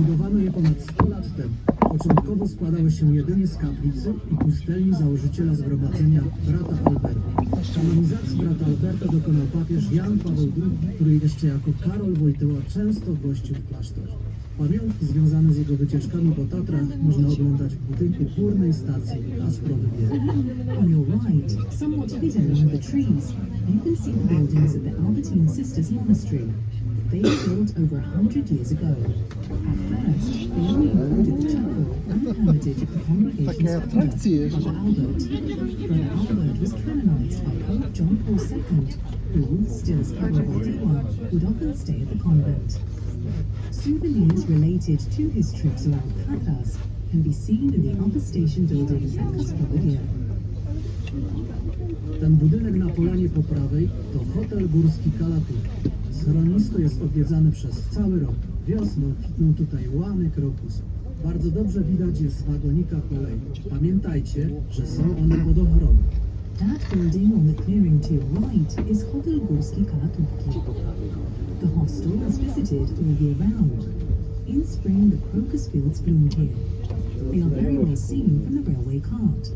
Zbudowano je ponad 100 lat temu. Początkowo składały się jedynie z kaplicy i pustelni założyciela zgromadzenia brata Alberta. Kanonizacji brata Alberta dokonał papież Jan Paweł II, który jeszcze jako Karol Wojtyła często gościł w klasztorze. Pamiątki związane z jego wycieczkami po Tatrach można oglądać w budynku górnej stacji Kasprowy Wielki. On your right, somewhat hidden among the trees, you can see the buildings of the Albertine Sisters Monastery. They were built over a hundred years ago. At first, they only included the chapel and the hermitage of the congregation's founder. Brother Albert. Brother Albert was canonized by Pope John Paul II, who, still as Karol Wojtyła, would often stay at the convent. Souvenirs related to his trips around Tatars can be seen in the upper station building at Kasprowy Ten budynek na polanie po prawej to hotel górski Kalatów. Schronisko jest odwiedzane przez cały rok. Wiosną kwitną tutaj łany krokusów. Bardzo dobrze widać je z wagonika kolei. Pamiętajcie, że są one pod ochroną. That building on the clearing to your right is Hotel Górski Kalatówki. The hostel is visited all year round. In spring, the crocus fields bloom here. They are very well seen from the railway cart.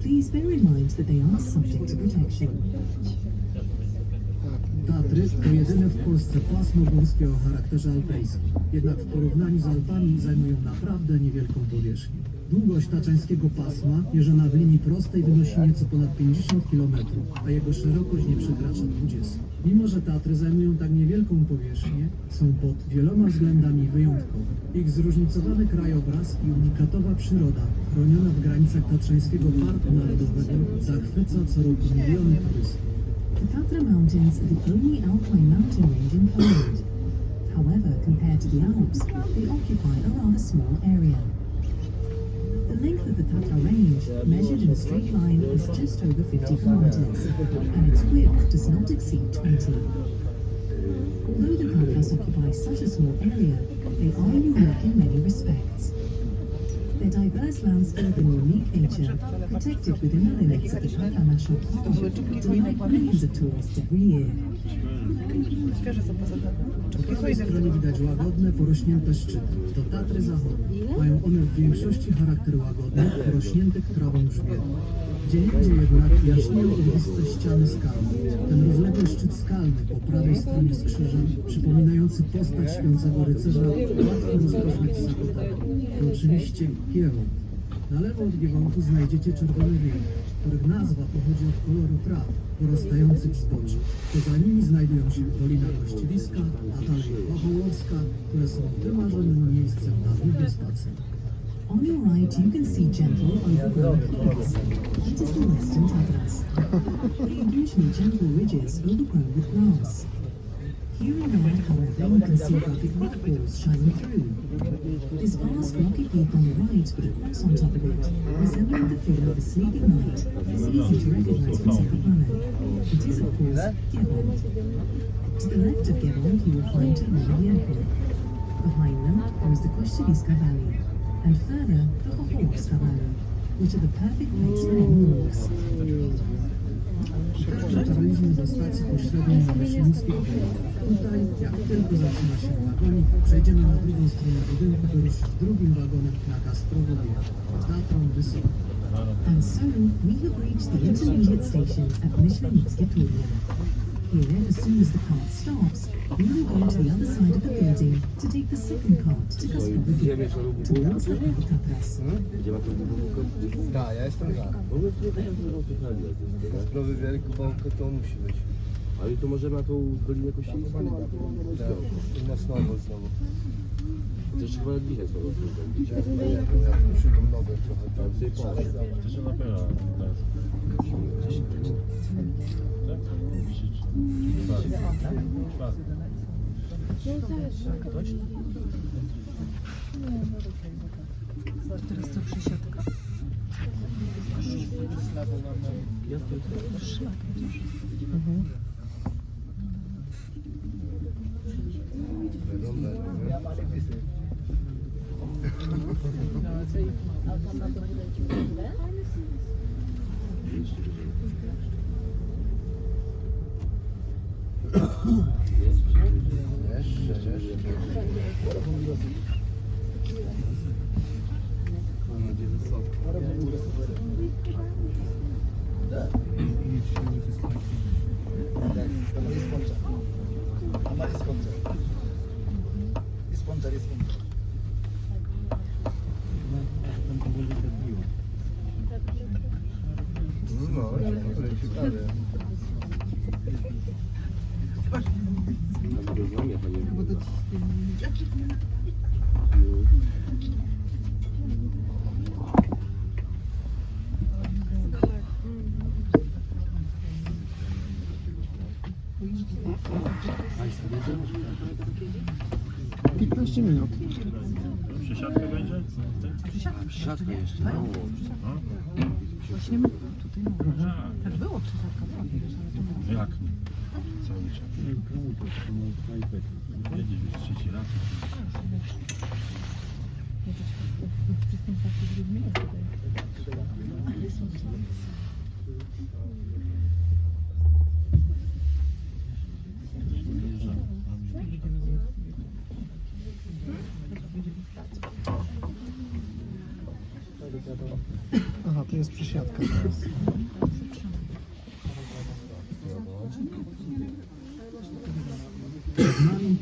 Please bear in mind that they are subject to protection. Tatry to jedyne w Polsce pasmo górskie o charakterze alpejskim. Jednak w porównaniu z Alpami zajmują naprawdę niewielką powierzchnię. Długość taczańskiego pasma, mierzona w linii prostej, wynosi nieco ponad 50 km, a jego szerokość nie przekracza 20. Mimo, że Tatry zajmują tak niewielką powierzchnię, są pod wieloma względami wyjątkowe. Ich zróżnicowany krajobraz i unikatowa przyroda, chroniona w granicach Tatrzańskiego Parku Narodowego, zachwyca co roku miliony turystów. The Tatra Mountains are the only alpine mountain range in Poland. However, compared to the Alps, they occupy a rather small area. The length of the Tatra range, measured in a straight line, is just over 50 kilometers, and its width does not exceed 20. Although the Tatras occupy such a small area, they are unique in many respects. Their diverse landscape and unique nature, protected within the limits of the Tatra National Park, delight millions of tourists every year. Po prawej stronie widać łagodne, porośnięte szczyty. To Tatry Zachodnie. Mają one w większości charakter łagodny, porośniętych trawą grzbietu. Gdzie indziej jednak jaśnieją urwiste ściany skalne. Ten rozległy szczyt skalny po prawej stronie z krzyżem, przypominający postać śpiącego rycerza, łatwo rozpoznać z Zakopane. To oczywiście Giewont. Na lewo od Giewontu znajdziecie czerwone wieje, których nazwa pochodzi od koloru traw porastających w zboczu. To za nimi znajdują się Dolina Kościeliska, a dalej Chochołowska, które są wymarzonym miejscem na długi spacer. On your right, you can see gentle, overgrown hills. It is the Western Tatras. Usually gentle ridges overgrown with grass. Here and there, however, you can see rugged rock falls shining through. This vast rocky peak on the right, with a cross on top of it, resembling the figure of a sleeping knight, is easy to recognize from Zakopane. It is, of course, Giewont. To the left of Giewont, you will find Termoli Wielkie. Behind them, there is the Kościeliska Valley, and further, the Chochołowska Valley, which are the perfect place for any Do stacji pośredniej na. Tutaj, jak tylko się wagonik, przejdziemy na drugą stronę budynku, drugim wagonem na Wysoką. And so, we have reached the intermediate station at Myślenickie Turnia. Here, as soon as the cart stops, will go to the other side of the building to take the second cart to Kasprowy Wielkie, towards the Park Tatras. Da, ja jestem za. Zdrowy wielki bałkę to musi być. Ale to możemy na tą Dolinę Kościelską? Tak, na znowu, znowu. Chociaż chyba dzisiaj są Ja przyjdą nowe trochę. Tam sobie patrzę. Teraz co przesiadka. Jeszcze, jeszcze. Mam nadzieję, że są. আমার sponsor sponsor sponsor No, no, no, no, no, no, no, 15 minut. Przysiadka będzie? Przysiadka jeszcze. No. Właśnie tutaj może. Tak było, przysiadka była. Jak? Ale to było. Jak nie? Cały czas. Jedziesz już trzeci raz. Aha, to jest przesiadka. Przed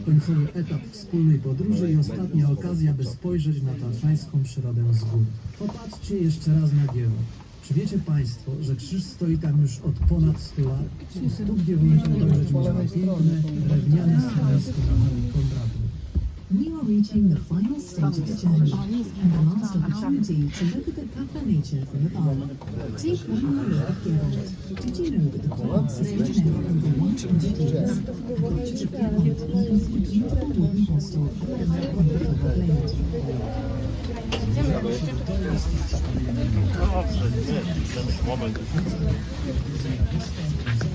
końcowy etap wspólnej podróży i ostatnia okazja, by spojrzeć na tatrzańską przyrodę z gór. Popatrzcie jeszcze raz na dzieło. Czy wiecie Państwo, że krzyż stoi tam już od ponad 100 lat? Nim dojrzeć można piękne, drewniane stanowisko na. We are reaching the final stage of the journey and the last opportunity to look at the Kappa nature from above. Take one more look at. Did you know that the there over 100 years? The the beautiful wooden hostel at the back of the River Blade.